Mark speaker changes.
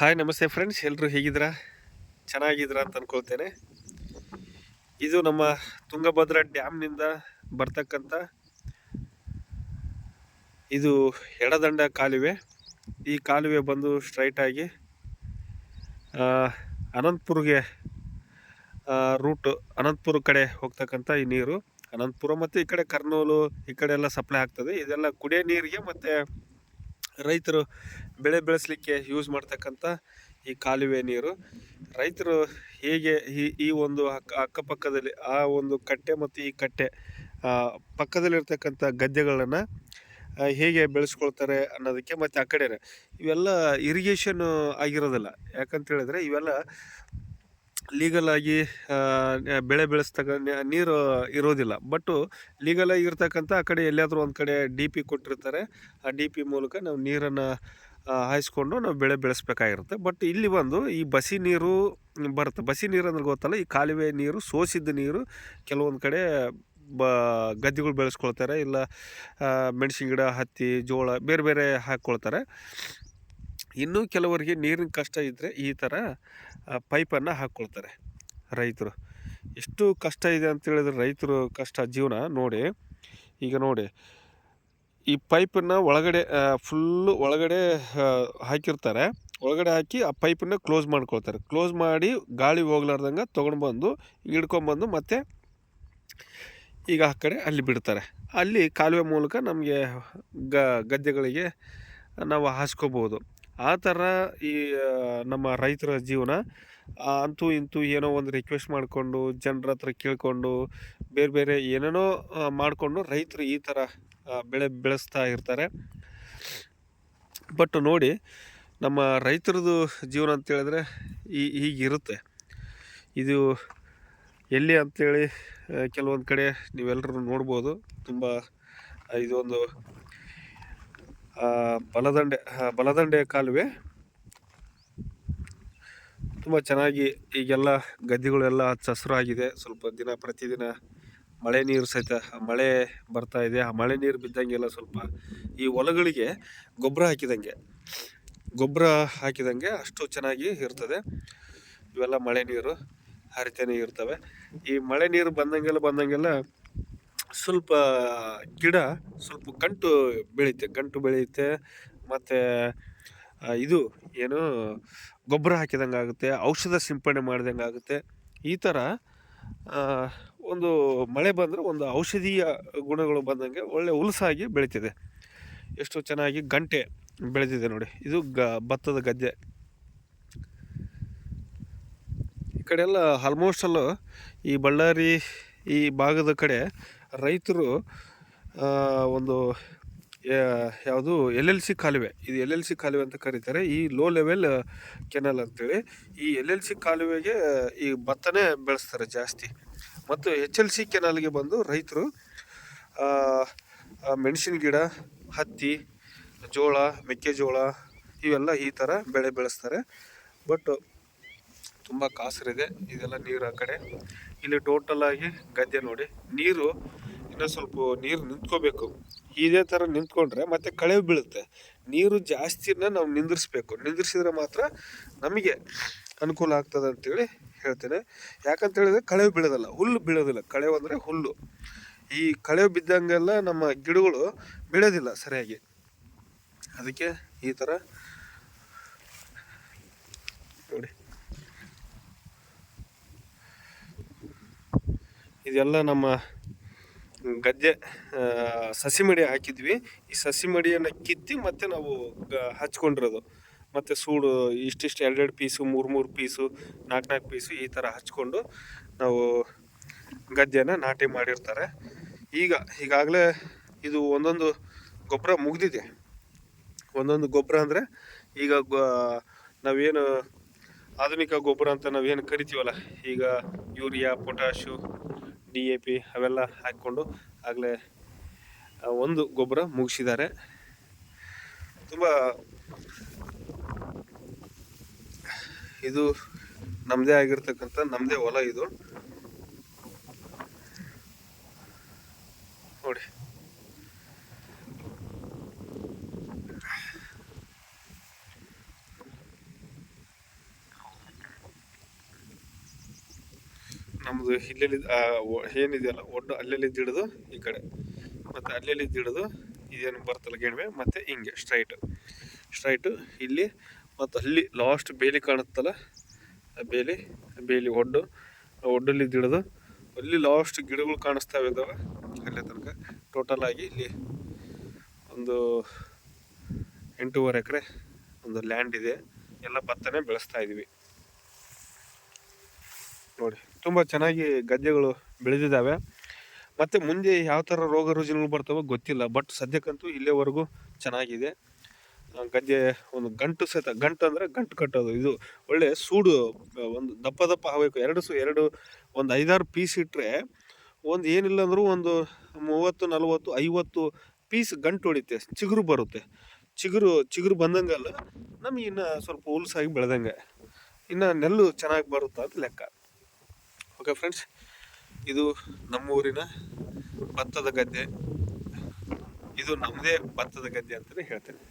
Speaker 1: Hi ನಮಸ್ತೆ friends ಎಲ್ಲರೂ ಹೇಗಿದ್ದೀರಾ? ಚೆನ್ನಾಗಿದ್ದೀರಾ ಅಂತ ಅನ್ಕೊಳ್ತೇನೆ. ಇದು ನಮ್ಮ ತುಂಗಭದ್ರಾ ಡ್ಯಾಮ್ನಿಂದ ಬರ್ತಕ್ಕಂಥ ಇದು ಎಡದಂಡ ಕಾಲುವೆ. ಈ ಕಾಲುವೆ ಬಂದು ಸ್ಟ್ರೈಟಾಗಿ ಅನಂತಪುರ್ಗೆ ರೂಟ್ ಅನಂತಪುರ ಕಡೆ ಹೋಗ್ತಕ್ಕಂಥ ಈ ನೀರು. ಅನಂತಪುರ ಮತ್ತು ಈ ಕಡೆ ಕರ್ನೂಲು ಈ ಕಡೆ ಎಲ್ಲ ಸಪ್ಲೈ ಆಗ್ತದೆ. ಇದೆಲ್ಲ ಕುಡಿಯೋ ನೀರಿಗೆ ಮತ್ತು ರೈತರು ಬೆಳೆ ಬೆಳೆಸಲಿಕ್ಕೆ ಯೂಸ್ ಮಾಡ್ತಕ್ಕಂಥ ಈ ಕಾಲುವೆ ನೀರು. ರೈತರು ಹೇಗೆ ಈ ಈ ಒಂದು ಅಕ್ಕ ಅಕ್ಕಪಕ್ಕದಲ್ಲಿ ಆ ಒಂದು ಕಟ್ಟೆ ಮತ್ತು ಈ ಕಟ್ಟೆ ಪಕ್ಕದಲ್ಲಿರ್ತಕ್ಕಂಥ ಗದ್ದೆಗಳನ್ನು ಹೇಗೆ ಬೆಳೆಸ್ಕೊಳ್ತಾರೆ ಅನ್ನೋದಕ್ಕೆ ಮತ್ತು ಆ ಕಡೆ ಇವೆಲ್ಲ ಇರಿಗೇಷನ್ ಆಗಿರೋದಿಲ್ಲ. ಯಾಕಂತೇಳಿದ್ರೆ ಇವೆಲ್ಲ ಲೀಗಲ್ ಆಗಿ ಬೆಳೆ ಬೆಳೆಸ್ತಕ್ಕ ನೀರು ಇರೋದಿಲ್ಲ. ಬಟ್ಟು ಲೀಗಲ್ ಆಗಿ ಇರ್ತಕ್ಕಂಥ ಆ ಕಡೆ ಎಲ್ಲಿಯಾದರೂ ಒಂದು ಕಡೆ ಡಿ ಪಿ ಕೊಟ್ಟಿರ್ತಾರೆ. ಆ ಡಿ ಪಿ ಮೂಲಕ ನಾವು ನೀರನ್ನು ಹಾಯಿಸ್ಕೊಂಡು ನಾವು ಬೆಳೆ ಬೆಳೆಸ್ಬೇಕಾಗಿರುತ್ತೆ. ಬಟ್ ಇಲ್ಲಿ ಬಂದು ಈ ಬಸಿ ನೀರು ಬರುತ್ತೆ. ಬಸಿ ನೀರು ಅಂದ್ರೆ ಗೊತ್ತಲ್ಲ, ಈ ಕಾಲುವೆ ನೀರು ಸೋಸಿದ ನೀರು, ಕೆಲವೊಂದು ಕಡೆ ಬ, ಗದ್ದೆಗಳು ಬೆಳೆಸ್ಕೊಳ್ತಾರೆ, ಇಲ್ಲ ಮೆಣಸಿನ ಗಿಡ, ಹತ್ತಿ, ಜೋಳ, ಬೇರೆ ಬೇರೆ ಹಾಕ್ಕೊಳ್ತಾರೆ. ಇನ್ನೂ ಕೆಲವರಿಗೆ ನೀರಿನ ಕಷ್ಟ ಇದ್ದರೆ ಈ ಥರ ಪೈಪನ್ನು ಹಾಕ್ಕೊಳ್ತಾರೆ ರೈತರು. ಎಷ್ಟು ಕಷ್ಟ ಇದೆ ಅಂತ ಹೇಳಿದ್ರೆ ರೈತರು ಕಷ್ಟ ಜೀವನ ನೋಡಿ. ಈಗ ನೋಡಿ ಈ ಪೈಪನ್ನು ಒಳಗಡೆ ಫುಲ್ಲು ಒಳಗಡೆ ಹಾಕಿರ್ತಾರೆ. ಒಳಗಡೆ ಹಾಕಿ ಆ ಪೈಪನ್ನು ಕ್ಲೋಸ್ ಮಾಡ್ಕೊಳ್ತಾರೆ. ಕ್ಲೋಸ್ ಮಾಡಿ ಗಾಳಿ ಹೋಗ್ಲಾರ್ದಂಗೆ ತೊಗೊಂಡು ಬಂದು ಹಿಡ್ಕೊಂಬಂದು ಮತ್ತೆ ಈಗ ಆ ಕಡೆ ಅಲ್ಲಿ ಬಿಡ್ತಾರೆ. ಅಲ್ಲಿ ಕಾಲುವೆ ಮೂಲಕ ನಮಗೆ ಗದ್ದೆಗಳಿಗೆ ನಾವು ಹಾಸ್ಕೋಬೋದು. ಆ ಥರ ಈ ನಮ್ಮ ರೈತರ ಜೀವನ. ಅಂತೂ ಇಂತೂ ಏನೋ ಒಂದು ರಿಕ್ವೆಸ್ಟ್ ಮಾಡಿಕೊಂಡು, ಜನರ ಹತ್ರ ಕೇಳಿಕೊಂಡು ಬೇರೆ ಬೇರೆ ಏನೇನೋ ಮಾಡಿಕೊಂಡು ರೈತರು ಈ ಥರ ಬೆಳೆ ಬೆಳೆಸ್ತಾ ಇರ್ತಾರೆ. ಬಟ್ ನೋಡಿ, ನಮ್ಮ ರೈತರದು ಜೀವನ ಅಂತೇಳಿದ್ರೆ ಈ, ಹೀಗಿರುತ್ತೆ. ಇದು ಎಲ್ಲಿ ಅಂತೇಳಿ ಕೆಲವೊಂದು ಕಡೆ ನೀವೆಲ್ಲರೂ ನೋಡ್ಬೋದು. ತುಂಬ ಇದೊಂದು ಬಲದಂಡೆ ಬಲದಂಡೆ ಕಾಲುವೆ. ತುಂಬ ಚೆನ್ನಾಗಿ ಈಗೆಲ್ಲ ಗದ್ದೆಗಳೆಲ್ಲ ಹಚ್ಚ ಹಸಿರು ಆಗಿದೆ ಸ್ವಲ್ಪ ದಿನ, ಪ್ರತಿದಿನ ಮಳೆ ನೀರು ಸಹಿತ ಮಳೆ ಬರ್ತಾ ಇದೆ. ಆ ಮಳೆ ನೀರು ಬಿದ್ದಂಗೆಲ್ಲ ಸ್ವಲ್ಪ ಈ ಹೊಲಗಳಿಗೆ ಗೊಬ್ಬರ ಹಾಕಿದಂಗೆ ಗೊಬ್ಬರ ಹಾಕಿದಂಗೆ ಅಷ್ಟು ಚೆನ್ನಾಗಿ ಇರ್ತದೆ. ಇವೆಲ್ಲ ಮಳೆ ನೀರು ಹರಿತಾನೆ ಇರ್ತವೆ. ಈ ಮಳೆ ನೀರು ಬಂದಂಗೆಲ್ಲ ಬಂದಂಗೆಲ್ಲ ಸ್ವಲ್ಪ ಗಿಡ, ಸ್ವಲ್ಪ ಗಂಟು ಬೆಳೆಯುತ್ತೆ. ಗಂಟು ಬೆಳೆಯುತ್ತೆ. ಮತ್ತು ಇದು ಏನು, ಗೊಬ್ಬರ ಹಾಕಿದಂಗೆ ಆಗುತ್ತೆ ಔಷಧ ಸಿಂಪಡಣೆ ಮಾಡಿದಂಗೆ ಆಗುತ್ತೆ ಈ ಥರ ಒಂದು ಮಳೆ ಬಂದರೆ ಒಂದು ಔಷಧೀಯ ಗುಣಗಳು ಬಂದಂಗೆ ಒಳ್ಳೆ ಹುಲಸಾಗಿ ಬೆಳೀತಿದೆ. ಎಷ್ಟು ಚೆನ್ನಾಗಿ ಗಂಟೆ ಬೆಳೆದಿದೆ ನೋಡಿ. ಇದು ಗ, ಭತ್ತದ ಗದ್ದೆ. ಈ ಕಡೆ ಎಲ್ಲ ಆಲ್ಮೋಸ್ಟ್ ಅಲ್ಲೂ ಈ ಬಳ್ಳಾರಿ ಈ ಭಾಗದ ಕಡೆ ರೈತರು ಒಂದು ಯಾವುದು ಎಲ್ ಎಲ್ ಸಿ ಕಾಲುವೆ. ಇದು ಎಲ್ ಎಲ್ ಸಿ ಕಾಲುವೆ ಅಂತ ಕರೀತಾರೆ. ಈ ಲೋ ಲೆವೆಲ್ ಕೆನಲ್ ಅಂತೇಳಿ ಈ ಎಲ್ ಎಲ್ ಸಿ ಕಾಲುವೆಗೆ, ಈ ಭತ್ತನೇ ಬೆಳೆಸ್ತಾರೆ ಜಾಸ್ತಿ. ಮತ್ತು ಎಚ್ ಎಲ್ ಸಿ ಕೆನಲ್ಗೆ ಬಂದು ರೈತರು ಮೆಣಸಿನ ಗಿಡ, ಹತ್ತಿ, ಜೋಳ, ಮೆಕ್ಕೆಜೋಳ ಇವೆಲ್ಲ ಈ ಥರ ಬೆಳೆ ಬೆಳೆಸ್ತಾರೆ. ಬಟ್ ತುಂಬ ಕಾಸರಿದೆ. ಇದೆಲ್ಲ ನೀರು ಆ ಕಡೆ. ಇಲ್ಲಿ ಟೋಟಲ್ ಆಗಿ ಗದ್ದೆ ನೋಡಿ. ನೀರು ಇನ್ನೂ ಸ್ವಲ್ಪ ನೀರು ನಿಂತ್ಕೋಬೇಕು. ಇದೇ ಥರ ನಿಂತ್ಕೊಂಡ್ರೆ ಮತ್ತೆ ಕಳೆ ಬೀಳುತ್ತೆ. ನೀರು ಜಾಸ್ತಿನ ನಾವು ನಿಂದಿರಿಸ್ಬೇಕು. ನಿಂದಿರಿಸಿದ್ರೆ ಮಾತ್ರ ನಮಗೆ ಅನುಕೂಲ ಆಗ್ತದೆ ಅಂತೇಳಿ ಹೇಳ್ತೇನೆ. ಯಾಕಂತ ಹೇಳಿದ್ರೆ ಕಳೆ ಬೀಳೋದಿಲ್ಲ, ಹುಲ್ಲು ಬೀಳೋದಿಲ್ಲ. ಕಳೆ ಅಂದರೆ ಹುಲ್ಲು. ಈ ಕಳೆ ಬಿದ್ದಂಗೆಲ್ಲ ನಮ್ಮ ಗಿಡಗಳು ಬೆಳೆಯೋದಿಲ್ಲ ಸರಿಯಾಗಿ. ಅದಕ್ಕೆ ಈ ಥರ ನೋಡಿ. ಇದೆಲ್ಲ ನಮ್ಮ ಗದ್ದೆ ಆ, ಸಸಿ ಮಡಿ ಹಾಕಿದ್ವಿ. ಈ ಸಸಿ ಮಡಿಯನ್ನು ಕಿತ್ತಿ ಮತ್ತೆ ನಾವು ಹಚ್ಕೊಂಡಿರೋದು. ಮತ್ತು ಸೂಡು ಇಷ್ಟಿಷ್ಟು ಎರಡೆರಡು ಪೀಸು ಮೂರು ಮೂರು ಪೀಸು ನಾಲ್ಕು ನಾಲ್ಕು ಪೀಸು ಈ ಥರ ಹಚ್ಕೊಂಡು ನಾವು ಗದ್ದೆನ ನಾಟಿ ಮಾಡಿರ್ತಾರೆ. ಈಗ ಈಗಾಗಲೇ ಇದು ಒಂದೊಂದು ಗೊಬ್ಬರ ಮುಗಿದಿದೆ. ಒಂದೊಂದು ಗೊಬ್ಬರ ಅಂದರೆ ಈಗ ನಾವೇನು ಆಧುನಿಕ ಗೊಬ್ಬರ ಅಂತ ನಾವೇನು ಕರಿತೀವಲ್ಲ ಈಗ urea potash D A P ಅವೆಲ್ಲ ಹಾಕ್ಕೊಂಡು ಆಗಲೇ ಒಂದು ಗೊಬ್ಬರ ಮುಗಿಸಿದ್ದಾರೆ. ತುಂಬ ಇದು ನಮ್ಮದೇ ಆಗಿರ್ತಕ್ಕಂಥ ನಮ್ಮದೇ ಹೊಲ ಇದು. ನೋಡಿ. ನಮ್ಮದು ಇಲ್ಲೆಲ್ಲಿ ಏನಿದೆಯಲ್ಲ, ಒಡ್ಡು ಅಲ್ಲೆಲ್ಲಿ ಹಿಡಿದು ಈ ಕಡೆ. ಮತ್ತು ಅಲ್ಲೆಲ್ಲಿ ಹಿಡಿದು ಇದೇನು ಬರ್ತಲ್ಲ ಗೆಣವೆ ಮತ್ತು ಹಿಂಗೆ, ಸ್ಟ್ರೈಟ್. ಸ್ಟ್ರೈಟು, ಇಲ್ಲಿ, ಮತ್ತು ಅಲ್ಲಿ ಲಾಸ್ಟ್ ಬೇಲಿ ಕಾಣುತ್ತಲ್ಲ, ಆ ಬೇಲಿ ಬೇಲಿ ಒಡ್ಡು ಒಡ್ಡಲ್ಲಿ ಹಿಡಿದು ಅಲ್ಲಿ ಲಾಸ್ಟ್ ಗಿಡಗಳು ಕಾಣಿಸ್ತಾವೆ ಇದಾವೆ, ಅಲ್ಲೇ ತನಕ. ಟೋಟಲ್ ಆಗಿ ಇಲ್ಲಿ ಒಂದು ಎಂಟೂವರೆ ಎಕರೆ ಒಂದು ಲ್ಯಾಂಡ್ ಇದೆ. ಎಲ್ಲ ಭತ್ತನೇ ಬೆಳೆಸ್ತಾ ಇದ್ದೀವಿ ನೋಡಿ. ತುಂಬ ಚೆನ್ನಾಗಿ ಗದ್ದೆಗಳು ಬೆಳೆದಿದ್ದಾವೆ. ಮತ್ತು ಮುಂದೆ ಯಾವ ಥರ ರೋಗ ರುಜಿನಗಳು ಬರ್ತವೋ ಗೊತ್ತಿಲ್ಲ ಬಟ್ ಸದ್ಯಕ್ಕಂತೂ ಇಲ್ಲಿಯವರೆಗೂ ಚೆನ್ನಾಗಿದೆ. ಗದ್ದೆ ಒಂದು ಗಂಟು ಸಹಿತ, ಗಂಟು ಅಂದರೆ ಗಂಟು ಕಟ್ಟೋದು. ಇದು ಒಳ್ಳೆ ಸೂಡು ಒಂದು ದಪ್ಪ ದಪ್ಪ ಆಗಬೇಕು. ಎರಡು ಸು, ಎರಡು, ಒಂದು ಐದಾರು ಪೀಸ್ ಇಟ್ಟರೆ ಒಂದು ಏನಿಲ್ಲ ಅಂದರೂ ಒಂದು ಮೂವತ್ತು, ನಲವತ್ತು, ಐವತ್ತು ಪೀಸ್ ಗಂಟು ಹೊಡಿತೆ ಚಿಗುರು ಬರುತ್ತೆ. ಚಿಗುರು ಚಿಗುರು ಬಂದಂಗಲ್ಲ ನಮಗೆ ಇನ್ನು ಸ್ವಲ್ಪ ಹುಲ್ಸಾಗಿ ಬೆಳೆದಂಗೆ. ಇನ್ನು ನೆಲ್ಲು ಚೆನ್ನಾಗಿ ಬರುತ್ತೆ ಅಂತ ಲೆಕ್ಕ. ಓಕೆ ಫ್ರೆಂಡ್ಸ್ ಇದು ನಮ್ಮೂರಿನ ಭತ್ತದ ಗದ್ದೆ. ಇದು ನಮ್ಮದೇ ಭತ್ತದ ಗದ್ದೆ ಅಂತಲೇ ಹೇಳ್ತೇನೆ.